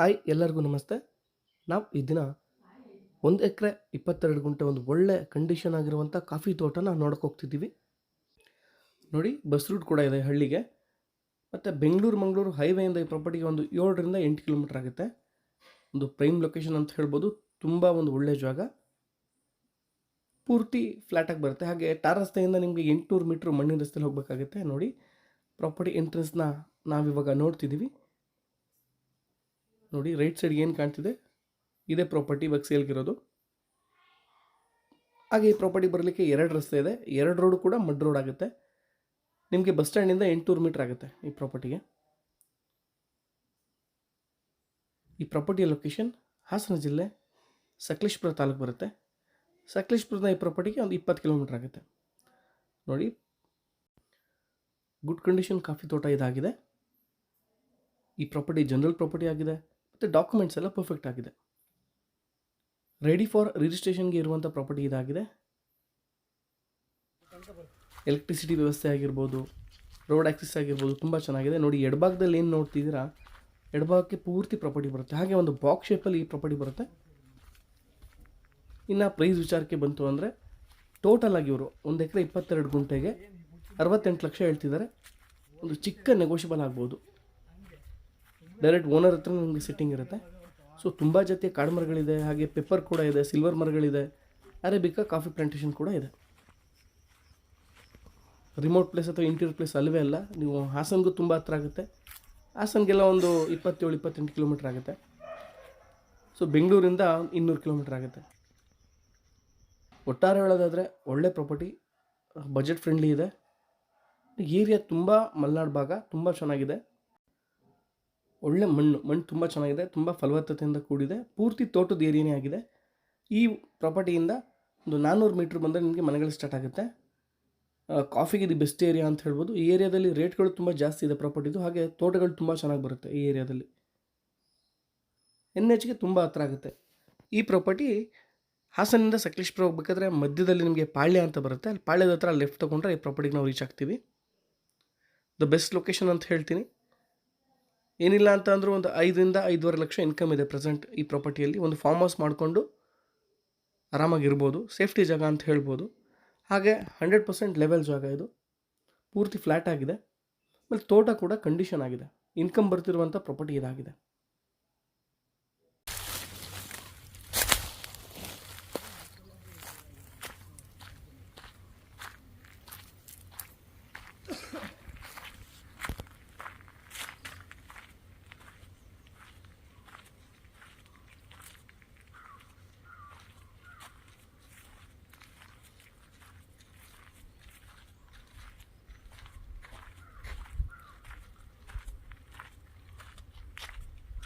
Hi ಎಲ್ಲರಿಗೂ ನಮಸ್ತೆ. ನಾವು ಈ ದಿನ ಒಂದು ಎಕರೆ ಇಪ್ಪತ್ತೆರಡು ಗುಂಟೆ ಒಂದು ಒಳ್ಳೆ ಕಂಡೀಷನ್ ಆಗಿರುವಂಥ ಕಾಫಿ ತೋಟನ ನೋಡಕ್ಕೆ ಹೋಗ್ತಿದ್ದೀವಿ. ನೋಡಿ, ಬಸ್ ರೂಟ್ ಕೂಡ ಇದೆ ಹಳ್ಳಿಗೆ. ಮತ್ತು ಬೆಂಗಳೂರು ಮಂಗಳೂರು ಹೈವೇಯಿಂದ ಈ ಪ್ರಾಪರ್ಟಿಗೆ ಒಂದು ಏಳರಿಂದ ಎಂಟು ಕಿಲೋಮೀಟ್ರ್ ಆಗುತ್ತೆ. ಒಂದು ಪ್ರೈಮ್ ಲೊಕೇಶನ್ ಅಂತ ಹೇಳ್ಬೋದು. ತುಂಬ ಒಂದು ಒಳ್ಳೆಯ ಜಾಗ. ಪೂರ್ತಿ ಫ್ಲ್ಯಾಟಾಗಿ ಬರುತ್ತೆ. ಹಾಗೆ ಟಾರ್ ರಸ್ತೆಯಿಂದ ನಿಮಗೆ ಎಂಟುನೂರು ಮೀಟ್ರ್ ಮಣ್ಣಿನ ರಸ್ತೆಯಲ್ಲಿ ಹೋಗಬೇಕಾಗುತ್ತೆ. ನೋಡಿ ಪ್ರಾಪರ್ಟಿ ಎಂಟ್ರೆನ್ಸ್ನ ನಾವಿವಾಗ ನೋಡ್ತಿದ್ದೀವಿ. ನೋಡಿ ರೈಟ್ ಸೈಡ್ಗೆ ಏನು ಕಾಣ್ತಿದೆ? ಇದೇ ಪ್ರಾಪರ್ಟಿ ಇವಾಗ ಸೇಲ್ಗಿರೋದು ಹಾಗೆ ಈ ಪ್ರಾಪರ್ಟಿ ಬರಲಿಕ್ಕೆ ಎರಡು ರಸ್ತೆ ಇದೆ. ಎರಡು ರೋಡು ಕೂಡ ಮಡ್ ರೋಡ್ ಆಗುತ್ತೆ. ನಿಮಗೆ ಬಸ್ ಸ್ಟ್ಯಾಂಡಿಂದ ಎಂಟುನೂರು ಮೀಟ್ರ್ ಆಗುತ್ತೆ ಈ ಪ್ರಾಪರ್ಟಿಗೆ ಈ ಪ್ರಾಪರ್ಟಿಯ ಲೊಕೇಶನ್ ಹಾಸನ ಜಿಲ್ಲೆ ಸಕಲೇಶ್ಪುರ ತಾಲೂಕು ಬರುತ್ತೆ. ಸಕಲೇಶ್ಪುರದ ಈ ಪ್ರಾಪರ್ಟಿಗೆ ಒಂದು ಇಪ್ಪತ್ತು ಕಿಲೋಮೀಟ್ರ್ ಆಗುತ್ತೆ. ನೋಡಿ ಗುಡ್ ಕಂಡೀಷನ್ ಕಾಫಿ ತೋಟ ಇದಾಗಿದೆ. ಈ ಪ್ರಾಪರ್ಟಿ ಜನರಲ್ ಪ್ರಾಪರ್ಟಿ ಆಗಿದೆ. ಮತ್ತು ಡಾಕ್ಯುಮೆಂಟ್ಸ್ ಎಲ್ಲ ಪರ್ಫೆಕ್ಟ್ ಆಗಿದೆ. ರೆಡಿ ಫಾರ್ ರಿಜಿಸ್ಟ್ರೇಷನ್ಗೆ ಇರುವಂಥ ಪ್ರಾಪರ್ಟಿ ಇದಾಗಿದೆ. ಎಲೆಕ್ಟ್ರಿಸಿಟಿ ವ್ಯವಸ್ಥೆ ಆಗಿರ್ಬೋದು ರೋಡ್ ಆಕ್ಸೆಸ್ ಆಗಿರ್ಬೋದು ತುಂಬ ಚೆನ್ನಾಗಿದೆ. ನೋಡಿ, ಎಡಭಾಗದಲ್ಲಿ ಏನು ನೋಡ್ತಿದ್ದೀರಾ? ಎಡಭಾಗಕ್ಕೆ ಪೂರ್ತಿ ಪ್ರಾಪರ್ಟಿ ಬರುತ್ತೆ. ಹಾಗೆ ಒಂದು ಬಾಕ್ಸ್ ಶೇಪಲ್ಲಿ ಈ ಪ್ರಾಪರ್ಟಿ ಬರುತ್ತೆ. ಇನ್ನು ಪ್ರೈಸ್ ವಿಚಾರಕ್ಕೆ ಬಂತು ಅಂದರೆ ಟೋಟಲ್ ಆಗಿ ಇವರು ಒಂದು ಎಕರೆ ಇಪ್ಪತ್ತೆರಡು ಗುಂಟೆಗೆ ಅರವತ್ತೆಂಟು ಲಕ್ಷ ಹೇಳ್ತಿದ್ದಾರೆ. ಒಂದು ಚಿಕ್ಕ ನೆಗೋಷಿಯಬಲ್ ಆಗ್ಬೋದು. ಡೈರೆಕ್ಟ್ ಓನರ್ ಹತ್ರ ನಿಮಗೆ ಸಿಟ್ಟಿಂಗ್ ಇರುತ್ತೆ. ಸೊ ತುಂಬ ಜೊತೆ ಕಾಡು ಮರಗಳಿದೆ, ಹಾಗೆ ಪೆಪ್ಪರ್ ಕೂಡ ಇದೆ ಸಿಲ್ವರ್ ಮರಗಳಿದೆ ಅರೇಬಿಕಾ ಕಾಫಿ ಪ್ಲಾಂಟೇಷನ್ ಕೂಡ ಇದೆ. ರಿಮೋಟ್ ಪ್ಲೇಸ್ ಅಥವಾ ಇಂಟೀರಿಯರ್ ಪ್ಲೇಸ್ ಅಲ್ಲವೇ ಅಲ್ಲ, ನೀವು ಹಾಸನ್ಗೂ ತುಂಬ ಹತ್ರ ಆಗುತ್ತೆ. ಹಾಸನ್ಗೆಲ್ಲ ಒಂದು ಇಪ್ಪತ್ತೇಳು, ಇಪ್ಪತ್ತೆಂಟು ಕಿಲೋಮೀಟ್ರ್ ಆಗುತ್ತೆ. ಸೊ ಬೆಂಗಳೂರಿಂದ ಇನ್ನೂರು ಕಿಲೋಮೀಟ್ರ್ ಆಗುತ್ತೆ. ಒಟ್ಟಾರೆ ಹೇಳೋದಾದರೆ, ಒಳ್ಳೆ ಪ್ರಾಪರ್ಟಿ ಬಜೆಟ್ ಫ್ರೆಂಡ್ಲಿ ಇದೆ. ಏರಿಯಾ ತುಂಬ ಮಲೆನಾಡು ಭಾಗ, ತುಂಬ ಚೆನ್ನಾಗಿದೆ. ಒಳ್ಳೆ ಮಣ್ಣು ಮಣ್ಣು ತುಂಬ ಚೆನ್ನಾಗಿದೆ, ತುಂಬ ಫಲವತ್ತತೆಯಿಂದ ಕೂಡಿದೆ, ಪೂರ್ತಿ ತೋಟದ ಏರಿಯಾನೇ ಆಗಿದೆ. ಈ ಪ್ರಾಪರ್ಟಿಯಿಂದ ಒಂದು ನಾನ್ನೂರು ಮೀಟ್ರ್ ಬಂದರೆ ನಿಮಗೆ ಮನೆಗಳು ಸ್ಟಾರ್ಟ್ ಆಗುತ್ತೆ. ಕಾಫಿಗೆ ಇದು ಬೆಸ್ಟ್ ಏರಿಯಾ ಅಂತ ಹೇಳ್ಬೋದು. ಈ ಏರಿಯಾದಲ್ಲಿ ರೇಟ್ಗಳು ತುಂಬ ಜಾಸ್ತಿ ಇದೆ ಪ್ರಾಪರ್ಟಿದು, ಹಾಗೆ ತೋಟಗಳು ತುಂಬ ಚೆನ್ನಾಗಿ ಬರುತ್ತೆ ಈ ಏರಿಯಾದಲ್ಲಿ. ಎನ್ ಎಚ್ಗೆ ತುಂಬ ಹತ್ರ ಆಗುತ್ತೆ. ಈ ಪ್ರಾಪರ್ಟಿ ಹಾಸನಿಂದ ಸಕಲೇಶ್ಪುರ ಹೋಗ್ಬೇಕಾದ್ರೆ ಮಧ್ಯದಲ್ಲಿ ನಿಮಗೆ ಪಾಳ್ಯ ಅಂತ ಬರುತ್ತೆ. ಅಲ್ಲಿ ಪಾಳ್ಯದ ಹತ್ರ ಲೆಫ್ಟ್ ತೊಗೊಂಡ್ರೆ ಈ ಪ್ರಾಪರ್ಟಿಗೆ ನಾವು ರೀಚ್ ಆಗ್ತೀವಿ. ದ ಬೆಸ್ಟ್ ಲೊಕೇಶನ್ ಅಂತ ಹೇಳ್ತೀನಿ. ಏನಿಲ್ಲ ಅಂತ ಅಂದರೂ ಒಂದು ಐದರಿಂದ ಐದುವರೆ ಲಕ್ಷ ಇನ್ಕಮ್ ಇದೆ ಪ್ರೆಸೆಂಟ್ ಈ ಪ್ರಾಪರ್ಟಿಯಲ್ಲಿ ಒಂದು ಫಾರ್ಮ್ ಹೌಸ್ ಮಾಡಿಕೊಂಡು ಆರಾಮಾಗಿರ್ಬೋದು ಸೇಫ್ಟಿ ಜಾಗ ಅಂತ ಹೇಳ್ಬೋದು. ಹಾಗೆ ಹಂಡ್ರೆಡ್ ಪರ್ಸೆಂಟ್ ಲೆವೆಲ್ ಜಾಗ ಇದು. ಪೂರ್ತಿ ಫ್ಲ್ಯಾಟ್ ಆಗಿದೆ. ಆಮೇಲೆ ತೋಟ ಕೂಡ ಕಂಡೀಷನ್ ಆಗಿದೆ. ಇನ್ಕಮ್ ಬರ್ತಿರುವಂಥ ಪ್ರಾಪರ್ಟಿ ಇದಾಗಿದೆ.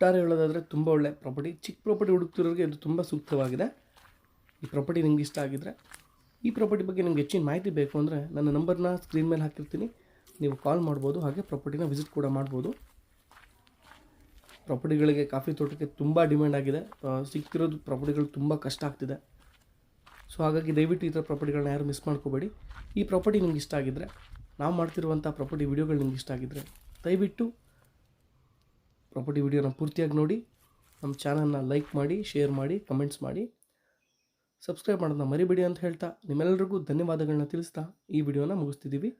ಒಟ್ಟಾರೆ ಹೇಳೋದಾದರೆ ತುಂಬ ಒಳ್ಳೆ ಪ್ರಾಪರ್ಟಿ ಚಿಕ್ಕ ಪ್ರಾಪರ್ಟಿ ಹುಡುಕ್ತಿರೋರಿಗೆ ಇದು ತುಂಬ ಸೂಕ್ತವಾಗಿದೆ. ಈ ಪ್ರಾಪರ್ಟಿ ನಿಮ್ಗೆ ಇಷ್ಟ ಆಗಿದ್ರೆ ಈ ಪ್ರಾಪರ್ಟಿ ಬಗ್ಗೆ ನಿಮ್ಗೆ ಹೆಚ್ಚಿನ ಮಾಹಿತಿ ಬೇಕು ಅಂದರೆ ನನ್ನ ನಂಬರ್ನ ಸ್ಕ್ರೀನ್ ಮೇಲೆ ಹಾಕಿರ್ತೀನಿ. ನೀವು ಕಾಲ್ ಮಾಡ್ಬೋದು ಹಾಗೆ ಪ್ರಾಪರ್ಟಿನ ವಿಸಿಟ್ ಕೂಡ ಮಾಡ್ಬೋದು. ಪ್ರಾಪರ್ಟಿಗಳಿಗೆ ಕಾಫಿ ತೋಟಕ್ಕೆ ತುಂಬ ಡಿಮ್ಯಾಂಡ್ ಆಗಿದೆ. ಆ, ಸಿಕ್ತಿರೋದು ಪ್ರಾಪರ್ಟಿಗಳು ತುಂಬ ಕಷ್ಟ ಆಗ್ತಿದೆ. ಸೊ ಹಾಗಾಗಿ ದಯವಿಟ್ಟು ಈ ಥರ ಪ್ರಾಪರ್ಟಿಗಳನ್ನ ಯಾರು ಮಿಸ್ ಮಾಡ್ಕೋಬೇಡಿ. ಈ ಪ್ರಾಪರ್ಟಿ ನಿಮ್ಗೆ ಇಷ್ಟ ಆಗಿದ್ದರೆ ನಾವು ಮಾಡ್ತಿರುವಂಥ ಪ್ರಾಪರ್ಟಿ ವಿಡಿಯೋಗಳು ನಿಮ್ಗೆ ಇಷ್ಟ ಆಗಿದ್ದರೆ ದಯವಿಟ್ಟು ಪ್ರಾಪರ್ಟಿ ವಿಡಿಯೋನ ಪೂರ್ತಿಯಾಗಿ ನೋಡಿ, ನಮ್ಮ ಚಾನಲ್ನ ಲೈಕ್ ಮಾಡಿ, ಶೇರ್ ಮಾಡಿ, ಕಮೆಂಟ್ಸ್ ಮಾಡಿ. ಸಬ್ಸ್ಕ್ರೈಬ್ ಮಾಡೋದನ್ನ ಮರಿಬೇಡಿ ಅಂತ ಹೇಳ್ತಾ ನಿಮ್ಮೆಲ್ಲರಿಗೂ ಧನ್ಯವಾದಗಳನ್ನ ತಿಳಿಸ್ತಾ ಈ ವಿಡಿಯೋನ ಮುಗಿಸ್ತಿದ್ದೀವಿ.